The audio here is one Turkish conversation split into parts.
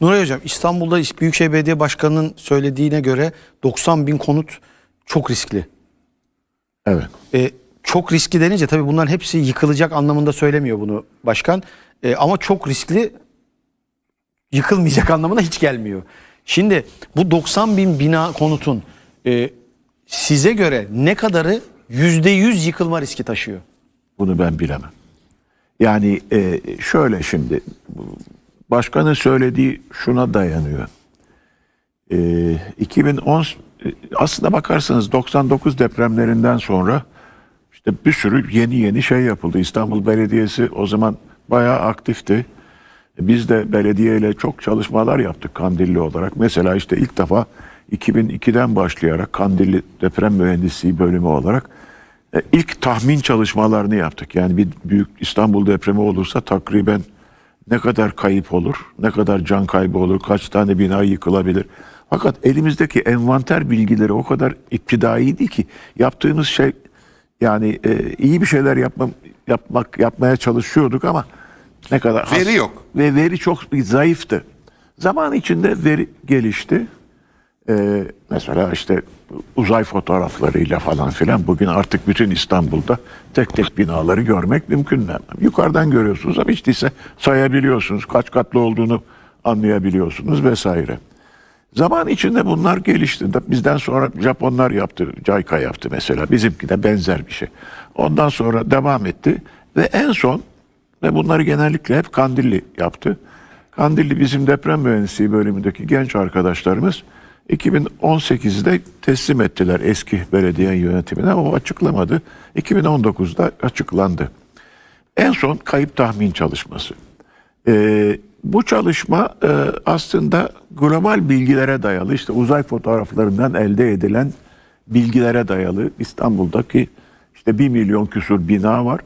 Nuray Hocam İstanbul'da Büyükşehir Belediye Başkanı'nın söylediğine göre 90 bin konut çok riskli. Evet. E, çok riskli denince tabii bunların hepsi yıkılacak anlamında söylemiyor bunu başkan. E, ama çok riskli yıkılmayacak anlamına hiç gelmiyor. Şimdi bu 90 bin bina konutun e, size göre ne kadarı %100 yıkılma riski taşıyor? Bunu ben bilemem. Yani e, şöyle şimdi bu başkanın söylediği şuna dayanıyor. E, 2010 e, aslında bakarsanız 99 depremlerinden sonra işte bir sürü yeni yeni şey yapıldı. İstanbul Belediyesi o zaman bayağı aktifti. Biz de belediyeyle çok çalışmalar yaptık Kandilli olarak. Mesela işte ilk defa 2002'den başlayarak Kandilli Deprem Mühendisliği bölümü olarak e, ilk tahmin çalışmalarını yaptık. Yani bir büyük İstanbul depremi olursa takriben ne kadar kayıp olur, ne kadar can kaybı olur, kaç tane bina yıkılabilir. Fakat elimizdeki envanter bilgileri o kadar iptidaiydi ki yaptığımız şey yani e, iyi bir şeyler yapma, yapmak yapmaya çalışıyorduk ama ne kadar Veri yok. ve veri çok zayıftı. Zaman içinde veri gelişti. Ee, mesela işte uzay fotoğraflarıyla falan filan bugün artık bütün İstanbul'da tek tek binaları görmek mümkün. Yukarıdan görüyorsunuz ama hiç değilse sayabiliyorsunuz. Kaç katlı olduğunu anlayabiliyorsunuz vesaire. Zaman içinde bunlar gelişti. Bizden sonra Japonlar yaptı, JICA yaptı mesela. Bizimki de benzer bir şey. Ondan sonra devam etti ve en son ve bunları genellikle hep Kandilli yaptı. Kandilli bizim deprem mühendisliği bölümündeki genç arkadaşlarımız 2018'de teslim ettiler eski belediye yönetimine. O açıklamadı. 2019'da açıklandı. En son kayıp tahmin çalışması. Ee, bu çalışma e, aslında global bilgilere dayalı işte uzay fotoğraflarından elde edilen bilgilere dayalı İstanbul'daki işte 1 milyon küsur bina var.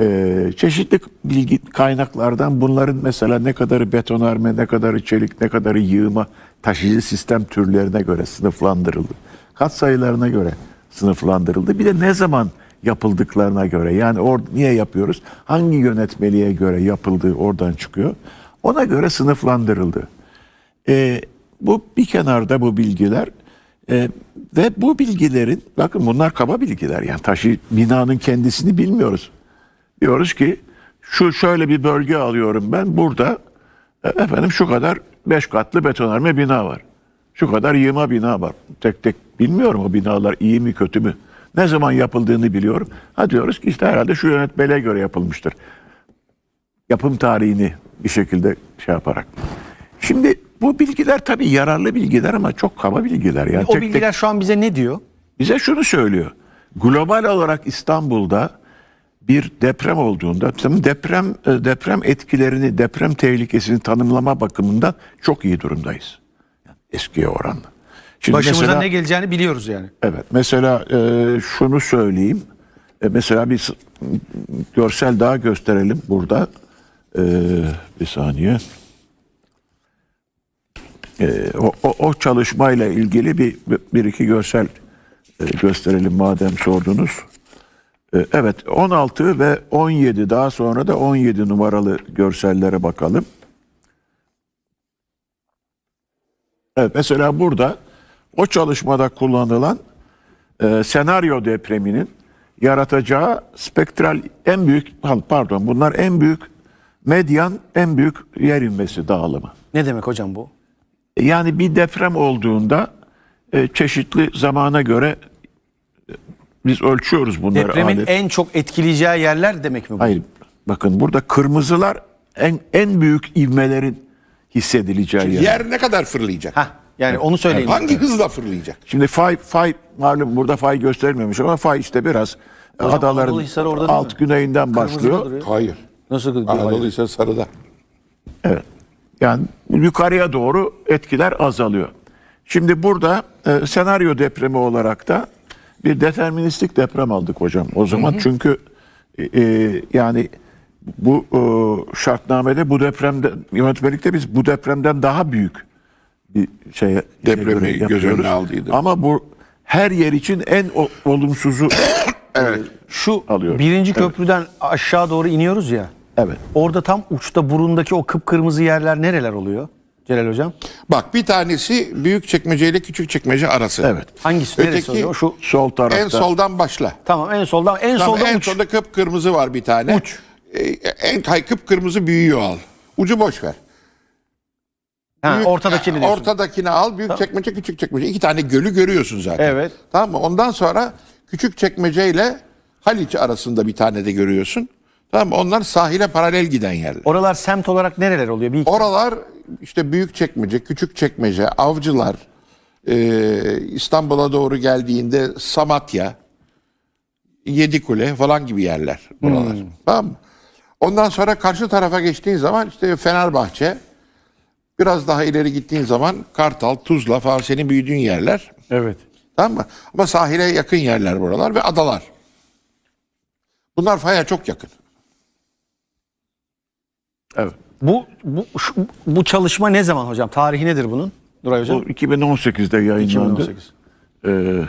Ee, çeşitli bilgi kaynaklardan bunların mesela ne kadarı betonarme, ne kadarı çelik, ne kadarı yığma taşıyıcı sistem türlerine göre sınıflandırıldı. Kat sayılarına göre sınıflandırıldı. Bir de ne zaman yapıldıklarına göre yani or niye yapıyoruz? Hangi yönetmeliğe göre yapıldığı oradan çıkıyor. Ona göre sınıflandırıldı. Ee, bu bir kenarda bu bilgiler Ee, ve bu bilgilerin bakın bunlar kaba bilgiler yani taşı binanın kendisini bilmiyoruz. Diyoruz ki şu şöyle bir bölge alıyorum ben burada e, efendim şu kadar beş katlı betonarme bina var. Şu kadar yığma bina var. Tek tek bilmiyorum o binalar iyi mi kötü mü. Ne zaman yapıldığını biliyorum. Ha diyoruz ki işte herhalde şu yönetmeliğe göre yapılmıştır. Yapım tarihini bir şekilde şey yaparak. Şimdi bu bilgiler tabii yararlı bilgiler ama çok kaba bilgiler. Yani O tek tek- bilgiler şu an bize ne diyor? bize şunu söylüyor. Global olarak İstanbul'da bir deprem olduğunda deprem e, deprem etkilerini, deprem tehlikesini tanımlama bakımından çok iyi durumdayız. Yani eskiye oranla. Şimdi Başımıza mesela, ne geleceğini biliyoruz yani. Evet. Mesela e, şunu söyleyeyim. E, mesela bir görsel daha gösterelim burada. E, bir saniye. E, o, o, o çalışmayla ilgili bir, bir iki görsel e, gösterelim madem sordunuz. E, evet 16 ve 17 daha sonra da 17 numaralı görsellere bakalım. Evet mesela burada o çalışmada kullanılan e, senaryo depreminin yaratacağı spektral en büyük pardon bunlar en büyük medyan en büyük yer inmesi dağılımı. Ne demek hocam bu? Yani bir deprem olduğunda e, çeşitli zamana göre biz ölçüyoruz bunları. Depremin alet. en çok etkileyeceği yerler demek mi bu? Hayır bakın burada kırmızılar en en büyük ivmelerin hissedileceği yer. Yer ne kadar fırlayacak? Hah, yani onu söyleyin. Hangi hızla fırlayacak? Şimdi fay fay malum burada fay gösterilmemiş ama fay işte biraz Hocam, adaların orada değil alt mi? güneyinden Kırmızıda başlıyor. duruyor. Hayır. Nasıl Anadolu ise sarıda. Evet. Yani yukarıya doğru etkiler azalıyor. Şimdi burada e, senaryo depremi olarak da bir deterministik deprem aldık hocam. O zaman çünkü e, e, yani bu e, şartnamede bu depremde yönetmelikte biz bu depremden daha büyük bir şey Depremi göz önüne aldıydı. Ama bu her yer için en olumsuzu Evet. Şu Alıyorum. birinci köprüden aşağı doğru iniyoruz ya. evet. Orada tam uçta burundaki o kıpkırmızı yerler nereler oluyor? Celal Hocam? Bak bir tanesi büyük çekmece ile küçük çekmece arası. Evet. Hangisi? Neresi Öteki oluyor? Şu Sol tarafta. en soldan başla. tamam en soldan en Tamam, solda en uç. solda kıpkırmızı var bir tane. Uç. Ee, en kıpkırmızı büyüğü al. Ucu boş ver. Ha, Büyük- ortadakini diyorsun. Ortadakini al. Büyük çekmece, küçük çekmece. İki tane gölü görüyorsun zaten. Evet. Tamam mı? Ondan sonra küçük çekmece ile Haliç arasında bir tane de görüyorsun. Tamam? Onlar sahile paralel giden yerler. Oralar semt olarak nereler oluyor? Bir Oralar işte büyük çekmece, küçük çekmece, avcılar, e, İstanbul'a doğru geldiğinde Samatya, Yedikule falan gibi yerler buralar. Tamam mı? Ondan sonra karşı tarafa geçtiğin zaman işte Fenerbahçe, biraz daha ileri gittiğin zaman Kartal, Tuzla falan senin büyüdüğün yerler. Evet. Tamam mı? Ama sahile yakın yerler buralar ve adalar. Bunlar faya çok yakın. Evet. Bu bu şu- bu çalışma ne zaman hocam? Tarihi nedir bunun? Nuray hocam. Bu 2018'de yayınlandı. 2018. Ee,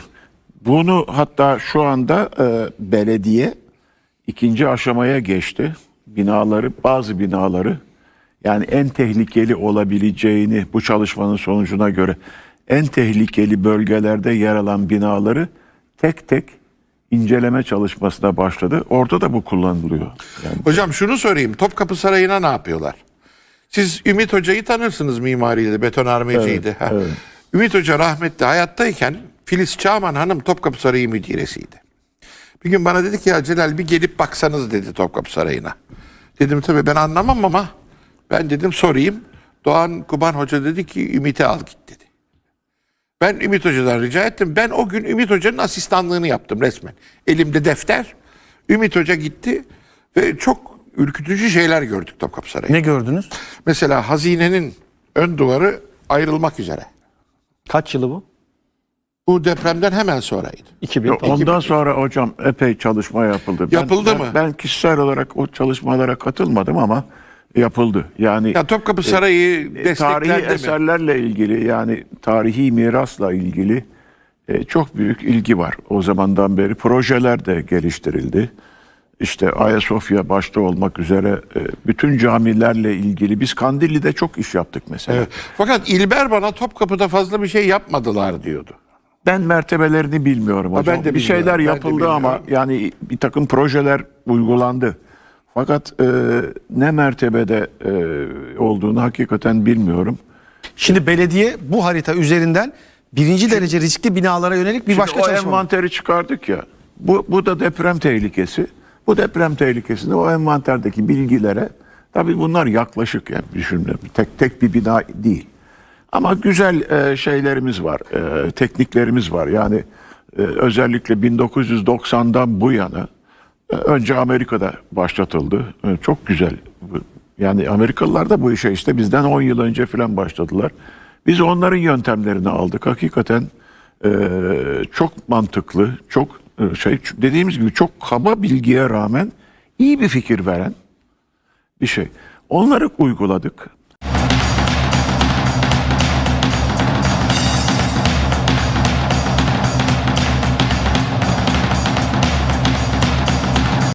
bunu hatta şu anda e, belediye ikinci aşamaya geçti. Binaları, bazı binaları yani en tehlikeli olabileceğini bu çalışmanın sonucuna göre en tehlikeli bölgelerde yer alan binaları tek tek inceleme çalışmasına başladı. Orada da bu kullanılıyor. Yani Hocam şunu sorayım. Topkapı Sarayı'na ne yapıyorlar? Siz Ümit Hoca'yı tanırsınız mimariyle, betonarmeciydi. ha. evet. Ümit Hoca rahmetli hayattayken Filiz Çağman Hanım Topkapı Sarayı müdiresiydi. Bir gün bana dedi ki ya Celal bir gelip baksanız dedi Topkapı Sarayı'na. Dedim tabii ben anlamam ama ben dedim sorayım. Doğan Kuban Hoca dedi ki Ümit'i al git dedi. Ben Ümit Hoca'dan rica ettim. Ben o gün Ümit Hoca'nın asistanlığını yaptım resmen. Elimde defter. Ümit Hoca gitti ve çok ürkütücü şeyler gördük Topkapı Sarayı'nda. Ne gördünüz? Mesela hazinenin ön duvarı ayrılmak üzere. Kaç yılı bu? Bu depremden hemen sonraydı. 2000 falan. Ondan sonra hocam epey çalışma yapıldı. Ben- Yapıldı ben, mı? Ben kişisel olarak o çalışmalara katılmadım ama yapıldı. Yani Ya Topkapı Sarayı e, tarihi mi? eserlerle ilgili yani tarihi mirasla ilgili e, çok büyük ilgi var. O zamandan beri projeler de geliştirildi. İşte Ayasofya başta olmak üzere e, bütün camilerle ilgili biz Kandilli'de çok iş yaptık mesela. Evet. Fakat İlber bana Topkapı'da fazla bir şey yapmadılar diyordu. Ben mertebelerini bilmiyorum hocam. ben de bir şeyler bilmiyorum, yapıldı ama yani bir takım projeler uygulandı. Fakat e, ne mertebede e, olduğunu hakikaten bilmiyorum. Şimdi belediye bu harita üzerinden birinci derece riskli binalara yönelik bir Şimdi başka o çalışma. var. envanteri çıkardık ya. Bu, bu da deprem tehlikesi. Bu deprem tehlikesinde o envanterdeki bilgilere tabii bunlar yaklaşık yani düşünün tek tek bir bina değil. Ama güzel e, şeylerimiz var, e, tekniklerimiz var. Yani e, özellikle 1990'dan bu yana önce Amerika'da başlatıldı. E, çok güzel. Yani Amerikalılar da bu işe işte bizden 10 yıl önce falan başladılar. Biz onların yöntemlerini aldık. Hakikaten e, çok mantıklı, çok e, şey dediğimiz gibi çok kaba bilgiye rağmen iyi bir fikir veren bir şey. Onları uyguladık.